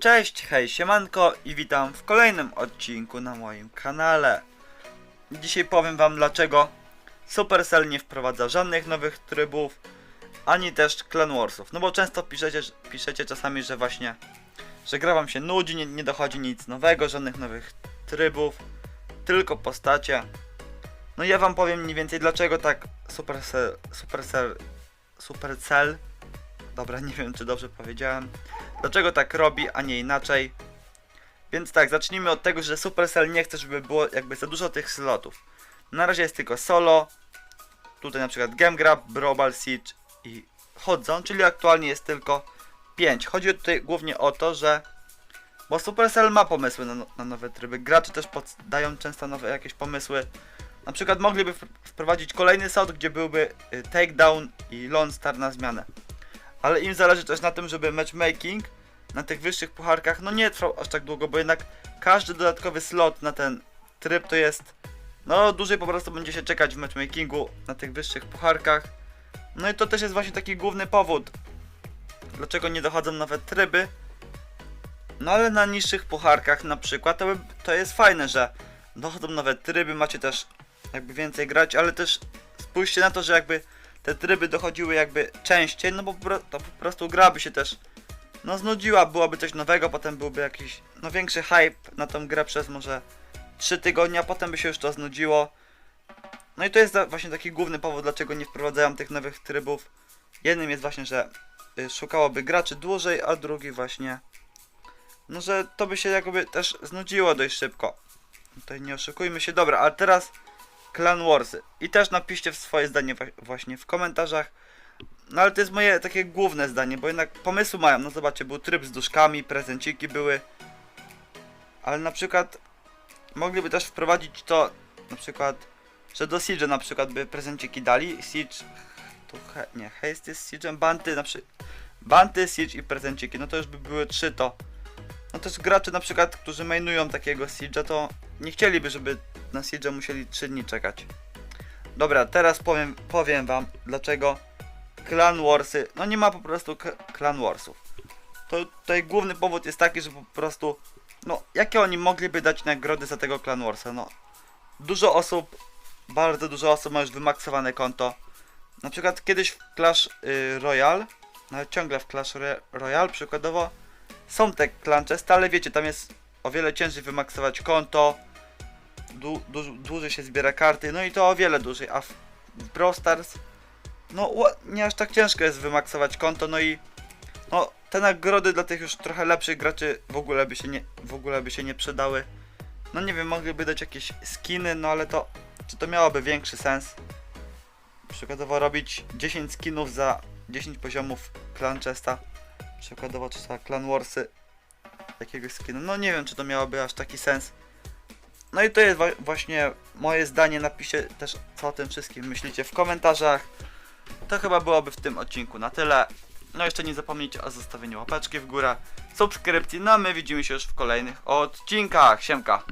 Cześć, hej, siemanko i witam w kolejnym odcinku na moim kanale. Dzisiaj powiem wam dlaczego Supercell nie wprowadza żadnych nowych trybów, ani też Clan Warsów. No bo często piszecie, piszecie czasami, że właśnie, że gra wam się nudzi, nie, nie dochodzi nic nowego, żadnych nowych trybów, tylko postacie. No ja wam powiem mniej więcej dlaczego tak Supercell, Supercell, Supercell, dobra nie wiem czy dobrze powiedziałem, dlaczego tak robi, a nie inaczej. Więc tak, zacznijmy od tego, że Supercell nie chce, żeby było jakby za dużo tych slotów. Na razie jest tylko solo, tutaj na przykład Game Grab, Global Siege i Hot Zone, czyli aktualnie jest tylko 5. Chodzi tutaj głównie o to, że bo Supercell ma pomysły na, na nowe tryby. Gracze też dają często nowe jakieś pomysły. Na przykład mogliby wpr- wprowadzić kolejny slot, gdzie byłby y, Takedown i Lone Star na zmianę. Ale im zależy też na tym, żeby matchmaking na tych wyższych pucharkach no nie trwał aż tak długo, bo jednak każdy dodatkowy slot na ten tryb to jest no dłużej po prostu będzie się czekać w matchmakingu na tych wyższych pucharkach. No i to też jest właśnie taki główny powód, dlaczego nie dochodzą nowe tryby. No ale na niższych pucharkach na przykład to, to jest fajne, że dochodzą nowe tryby, macie też jakby więcej grać, ale też spójrzcie na to, że jakby te tryby dochodziły jakby częściej, no bo to po prostu gra by się też no znudziła, byłoby coś nowego, potem byłby jakiś no większy hype na tą grę przez może 3 tygodnie, a potem by się już to znudziło. No i to jest właśnie taki główny powód, dlaczego nie wprowadzają tych nowych trybów. Jednym jest właśnie, że y, szukałoby graczy dłużej, a drugi właśnie no, że to by się jakby też znudziło dość szybko. Tutaj nie oszukujmy się. Dobra, a teraz Clan Warsy. I też napiszcie swoje zdanie właśnie w komentarzach. No ale to jest moje takie główne zdanie, bo jednak pomysły mają. No zobaczcie, był tryb z duszkami, prezenciki były. Ale na przykład mogliby też wprowadzić to, na przykład, że do Siege na przykład by prezenciki dali. Siege, tu he, nie, Haste jest Siege'em, Banty na przykład. Banty, Siege i prezenciki, no to już by były trzy to. No też gracze na przykład, którzy mainują takiego Siege'a, to nie chcieliby, żeby na Siege'a musieli 3 dni czekać. Dobra, teraz powiem, powiem wam, dlaczego Clan Warsy, no nie ma po prostu Clan Warsów. To tutaj główny powód jest taki, że po prostu, no jakie oni mogliby dać nagrody za tego Clan Warsa, no. Dużo osób, bardzo dużo osób ma już wymaksowane konto. Na przykład kiedyś w Clash y, Royale, nawet ciągle w Clash Roy- Royale przykładowo, są te clanchesty, ale wiecie, tam jest o wiele ciężej wymaksować konto, dłu- dłużej się zbiera karty, no i to o wiele dłużej, a w, w Stars, no nie aż tak ciężko jest wymaksować konto, no i no te nagrody dla tych już trochę lepszych graczy w ogóle by się nie, w ogóle by się nie przydały. No nie wiem, mogliby dać jakieś skiny, no ale to, czy to miałoby większy sens? Przykładowo robić 10 skinów za 10 poziomów Clanchesta przykładowo czy za Clan Warsy jakiegoś skinu. No nie wiem, czy to miałoby aż taki sens. No i to jest właśnie moje zdanie. Napiszcie też, co o tym wszystkim myślicie w komentarzach. To chyba byłoby w tym odcinku na tyle. No jeszcze nie zapomnijcie o zostawieniu łapeczki w górę, subskrypcji. No a my widzimy się już w kolejnych odcinkach. Siemka!